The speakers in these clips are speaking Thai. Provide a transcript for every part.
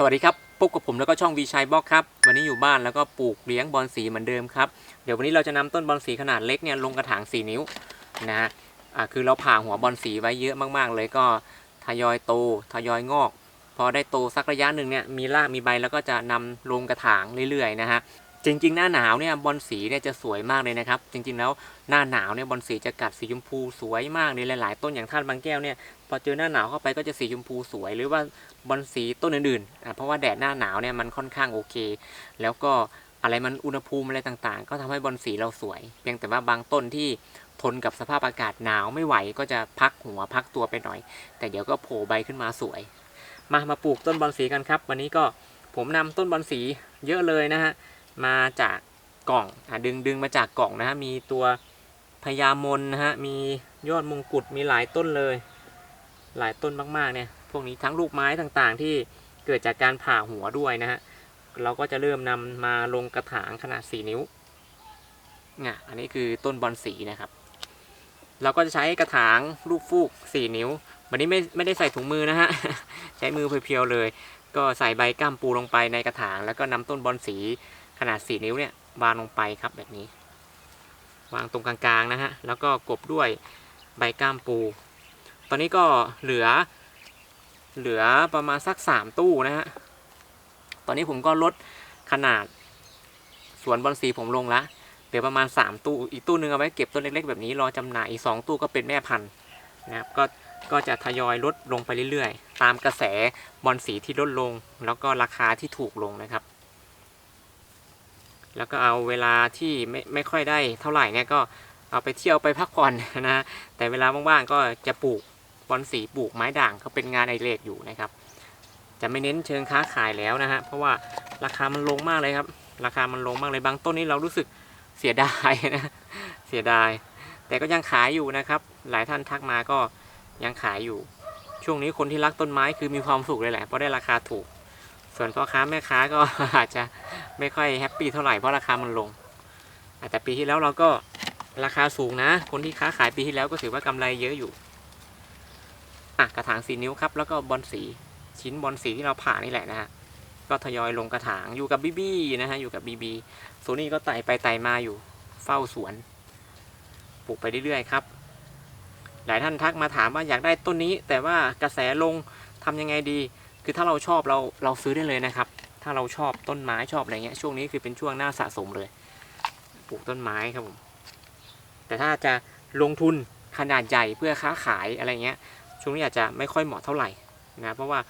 สวัสดีครับพบกับผมแล้วก็ช่องวีชัยบล็อกครับวันนี้อยู่บ้านแล้วก็ปลูกเลี้ยงบอลสีเหมือนเดิมครับเดี๋ยววันนี้เราจะนำต้นบอลสีขนาดเล็กเนี่ยลงกระถาง 4 นิ้วนะฮะคือเราผ่าหัวบอลสีไว้เยอะมากๆ เลยก็ทยอยโตทยอยงอก พอได้โตสักระยะหนึ่งเนี่ยมีรากมีใบแล้วก็จะนำลงกระถางเรื่อยๆนะฮะ จริงๆ หน้าหนาวเนี่ยบอลสีเนี่ยจะสวยมากเลยนะครับ จริงๆแล้วหน้าหนาวเนี่ยบอลสีจะกัดสีชมพูสวยมากในหลายๆ ต้นอย่างท่านบางแก้วเนี่ยพอเจอหน้าหนาวเข้าไปก็จะสีชมพูสวย หรือว่าบอลสีต้นอื่นๆอะเพราะว่าแดดหน้าหนาวเนี่ยมันค่อนข้างโอเค แล้วก็อะไรมันอุณหภูมิอะไรต่างๆ ก็ทำให้บอลสีเราสวย เพียงแต่ว่าบางต้นที่ทนกับสภาพอากาศหนาวไม่ไหวก็จะพักหัวพักตัวไปหน่อย แต่เดี๋ยวก็โผล่ใบขึ้นมาสวย มามาปลูกต้นบอลสีกันครับ วันนี้ก็ผมนำต้นบอลสีเยอะเลยนะฮะ มาจากกล่องอะดึงดึงมาจากกล่องนะฮะมีตัวพญามนนะฮะมียอดมงกุฎมีหลายต้นเลย หลายต้นมากๆเนี่ยพวกนี้ทั้งลูกไม้ต่างๆ ที่เกิดจากการผ่าหัวด้วยนะฮะเราก็จะเริ่มนำมาลงกระถางขนาด 4 นิ้วเนี่ยอันนี้คือต้นบอลสีนะครับ เราก็จะใช้กระถางลูกฟูก 4 นิ้ว วันนี้ไม่ไม่ได้ใส่ถุงมือนะฮะใช้มือเพียวๆเลย ก็ใส่ใบก้ามปูลงไปในกระถาง แล้วก็นำต้นบอลสี ขนาด 4 นิ้วเนี่ยวางลงไปครับแบบนี้ วางตรงกลางๆนะฮะแล้วก็กบด้วยใบก้ามปู ตอนนี้ก็เหลือเหลือประมาณสักสามตู้นะฮะตอนนี้ผมก็ลดขนาดสวนบอลสีผมลงละเหลือประมาณสามตู้ อีกตู้หนึ่งเอาไว้เก็บต้นเล็กๆแบบนี้รอจำหน่ายอีกสองตู้ก็เป็นแม่พันธุ์นะครับก็ก็จะทยอยลดลงไปเรื่อยๆ ตามกระแสบอลสีที่ลดลง แล้วก็ราคาที่ถูกลงนะครับ แล้วก็เอาเวลาที่ไม่ไม่ค่อยได้เท่าไหร่เนี่ยก็เอาไปเที่ยวไปพักผ่อนนะแต่เวลาว่างๆก็จะปลูกบอลสีปลูกไม้ด่างเขาเป็นงานไอเล็กอยู่นะครับ จะไม่เน้นเชิงค้าขายแล้วนะฮะเพราะว่าราคามันลงมากเลยครับ ราคามันลงมากเลยบางต้นนี้เรารู้สึกเสียดายนะเสียดาย แต่ก็ยังขายอยู่นะครับ หลายท่านทักมาก็ยังขายอยู่ ช่วงนี้คนที่รักต้นไม้คือมีความสุขเลยแหละเพราะได้ราคาถูก ส่วนพ่อค้าแม่ค้าก็อาจจะ ไม่ค่อยแฮปปี้เท่าไหร่เพราะราคามันลง แต่ปีที่แล้วเราก็ราคาสูงนะ คนที่ค้าขายปีที่แล้วก็ถือว่ากำไรเยอะอยู่อะกระถางสีนิ้วครับ แล้วก็บอลสีชิ้นบอลสีที่เราผ่านี่แหละนะฮะก็ทยอยลงกระถางอยู่กับบีบีนะฮะอยู่กับบีบีโซนี่ก็ไต่ไปไต่มาอยู่ เฝ้าสวนปลูกไปเรื่อยๆครับ หลายท่านทักมาถามว่าอยากได้ต้นนี้ แต่ว่ากระแสลงทำยังไงดี คือถ้าเราชอบเราเราซื้อได้เลยนะครับ ถ้าเราชอบต้นไม้ชอบอะไรเงี้ยช่วงนี้คือเป็นช่วงหน้าสะสมเลยปลูกต้นไม้ครับผมแต่ถ้าจะลงทุนขนาดใหญ่เพื่อค้าขายอะไรเงี้ยช่วงนี้อาจจะไม่ค่อยเหมาะเท่าไหร่นะเพราะว่า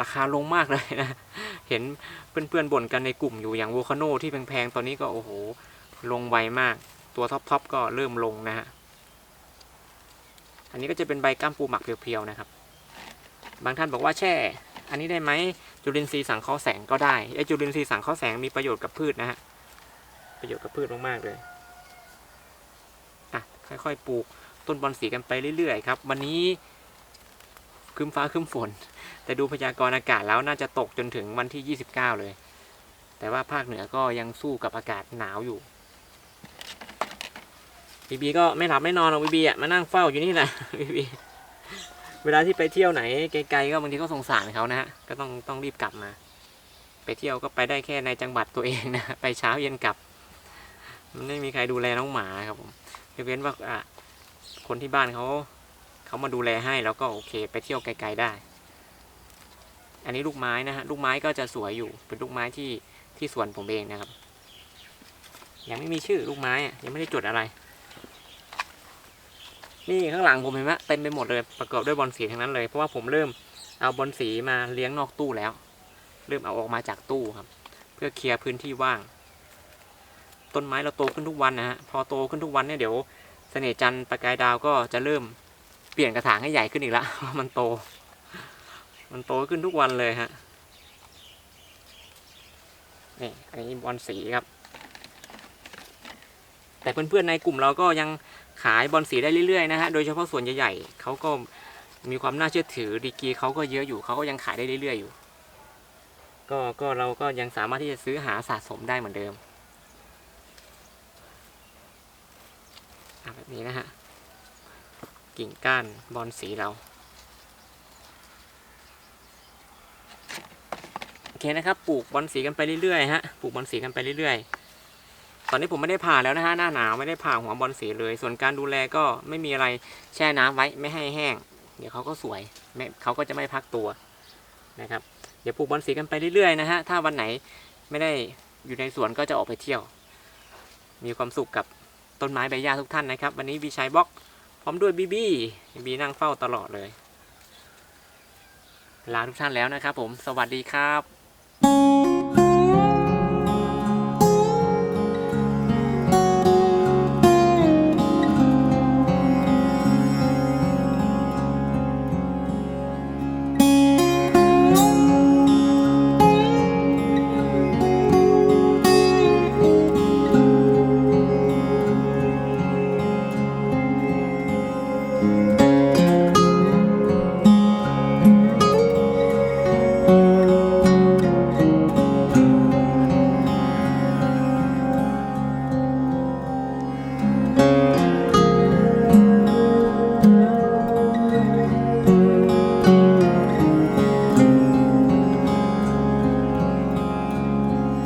ราคาลงมากเลยนะ เห็นเพื่อนๆบ่นกันในกลุ่มอยู่อย่างโวคาโนที่แพงๆตอนนี้ก็โอ้โหลงไวมากตัวท็อปๆก็เริ่มลงนะฮะอันนี้ก็จะเป็นใบก้ามปูหมักเพียวๆนะครับ บางท่านบอกว่าแช่ อันนี้ได้ไหมจุลินทรีย์สังเคราะห์แสงก็ได้ไอจุลินทรีย์สังเคราะห์แสงมีประโยชน์กับพืชนะฮะประโยชน์กับพืชมากๆเลยอะค่อยๆ ปลูกต้นบอลสีกันไปเรื่อยๆครับ วันนี้ครึ้มฟ้าครึ้มฝน แต่ดูพยากรณ์อากาศแล้วน่าจะตกจนถึงวันที่ 29 เลย แต่ว่าภาคเหนือก็ยังสู้กับอากาศหนาวอยู่บีบีก็ไม่หลับไม่นอนหรอกบีบีอะมานั่งเฝ้าอยู่นี่แหละบีบี เวลาที่ไปเที่ยวไหนไกลๆก็บางทีก็สงสารเขานะฮะก็ต้องต้องรีบกลับมา ไปเที่ยวก็ไปได้แค่ในจังหวัดตัวเองนะไปเช้าเย็นกลับ มันไม่มีใครดูแลน้องหมาครับผมยกเว้นว่าอะคนที่บ้านเขาเขามาดูแลให้แล้วก็โอเค ไปเที่ยวไกลๆได้ อันนี้ลูกไม้นะฮะลูกไม้ก็จะสวยอยู่เป็นลูกไม้ที่ที่สวนผมเองนะครับ ยังไม่มีชื่อลูกไม้ยังไม่ได้จดอะไร นี่ข้างหลังผมเห็นไหมเต็มไปหมดเลยประกอบด้วยบอลสีทั้งนั้นเลยเพราะว่าผมเริ่มเอาบอลสีมาเลี้ยงนอกตู้แล้ว เริ่มเอาออกมาจากตู้ครับ เพื่อเคลียร์พื้นที่ว่าง ต้นไม้เราโตขึ้นทุกวันนะฮะพอโตขึ้นทุกวันเนี่ยเดี๋ยวเสน่ห์จันทร์ประกายดาวก็จะเริ่มเปลี่ยนกระถางให้ใหญ่ขึ้นอีกละเพราะมันโต มันโตขึ้นทุกวันเลยฮะนี่อันนี้บอลสีครับ แต่เพื่อนๆในกลุ่มเราก็ยัง ขายบอลสีได้เรื่อยๆนะฮะโดยเฉพาะส่วนใหญ่ๆเขาก็มีความน่าเชื่อถือดีกีเขาก็เยอะอยู่เขาก็ยังขายได้เรื่อยๆอยู่ ก็ก็เราก็ยังสามารถที่จะซื้อหาสะสมได้เหมือนเดิมแบบนี้นะฮะกิ่งก้านบอลสีเราโอเคนะครับปลูกบอลสีกันไปเรื่อยๆฮะปลูกบอลสีกันไปเรื่อยๆ ตอนนี้ผมไม่ได้ผ่าแล้วนะฮะหน้าหนาวไม่ได้ผ่าหัวบอลสีเลย ส่วนการดูแลก็ไม่มีอะไรแช่น้ำไว้ไม่ให้แห้ง เดี๋ยวเขาก็สวยไม่เขาก็จะไม่พักตัวนะครับ เดี๋ยวปลูกบอลสีกันไปเรื่อยๆนะฮะถ้าวันไหนไม่ได้อยู่ในสวนก็จะออกไปเที่ยว มีความสุขกับต้นไม้ใบหญ้าทุกท่านนะครับ วันนี้วีชัยบล็อกพร้อมด้วยบีบี้บีนั่งเฝ้าตลอดเลยลาทุกท่านแล้วนะครับผมสวัสดีครับ